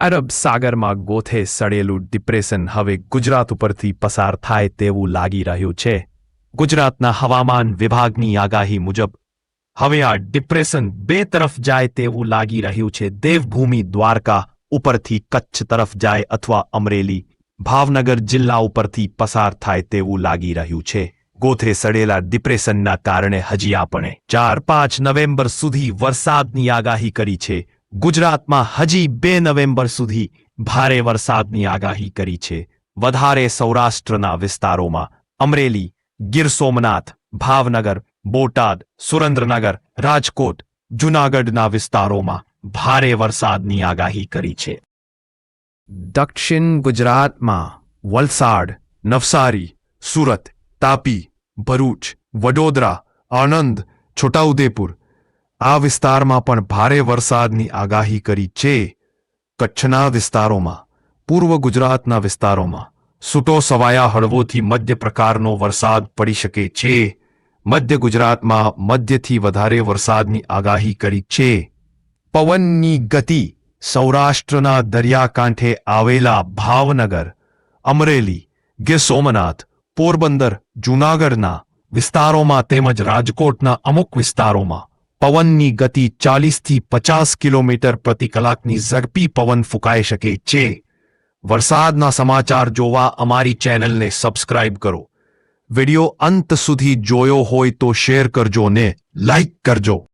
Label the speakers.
Speaker 1: અરબ સાગરમાં ગોથે સડેલું depression હવે ગુજરાત ઉપરથી પસાર થાય તેવું લાગી રહ્યું છે. ગુજરાતના હવામાન વિભાગની આગાહી મુજબ, હવે આ ડિપ્રેશન બે તરફ જાય તેવું લાગી રહ્યું છે. દેવભૂમિ દ્વારકા ઉપરથી કચ્છ તરફ જાય અથવા અમરેલી, ભાવનગર જિલ્લા ઉપરથી પસાર થાય તેવું લાગી રહ્યું છે. ગોથે સડેલા ડિપ્રેશનના કારણે હજી આપણે ચાર પાંચ નવેમ્બર સુધી વરસાદની આગાહી કરી છે. ગુજરાતમાં હજી બે નવેમ્બર સુધી ભારે વરસાદની આગાહી કરી છે. વધારે સૌરાષ્ટ્રના વિસ્તારોમાં અમરેલી, ગીર સોમનાથ, ભાવનગર, બોટાદ, સુરેન્દ્રનગર, રાજકોટ, જૂનાગઢના વિસ્તારોમાં ભારે વરસાદની આગાહી કરી છે. દક્ષિણ ગુજરાતમાં વલસાડ, નવસારી, સુરત, તાપી, ભરૂચ, વડોદરા, આણંદ, છોટાઉદેપુર આ વિસ્તારમાં પણ ભારે વરસાદની આગાહી કરી છે કચ્છના વિસ્તારોમાં, પૂર્વ ગુજરાતના વિસ્તારોમાં. સૂટો સવાયા હળવોથી મધ્ય પ્રકારનો વરસાદ પડી શકે છે. મધ્ય ગુજરાતમાં મધ્યથી વધારે વરસાદની આગાહી કરી છે. પવનની ગતિ સૌરાષ્ટ્રના દરિયાકાંઠે આવેલા ભાવનગર, અમરેલી, ગીર સોમનાથ, પોરબંદર, જૂનાગઢના વિસ્તારોમાં તેમજ રાજકોટના અમુક વિસ્તારોમાં પવનની ગતિ ચાલીસથી પચાસ કિલોમીટર પ્રતિ કલાકની ઝડપી પવન ફૂંકાઈ શકે છે. વરસાદના સમાચાર જોવા અમારી ચેનલને સબસ્ક્રાઇબ કરો. વિડિયો અંત સુધી જોયો હોય તો શેર કરજો ને લાઇક કરજો.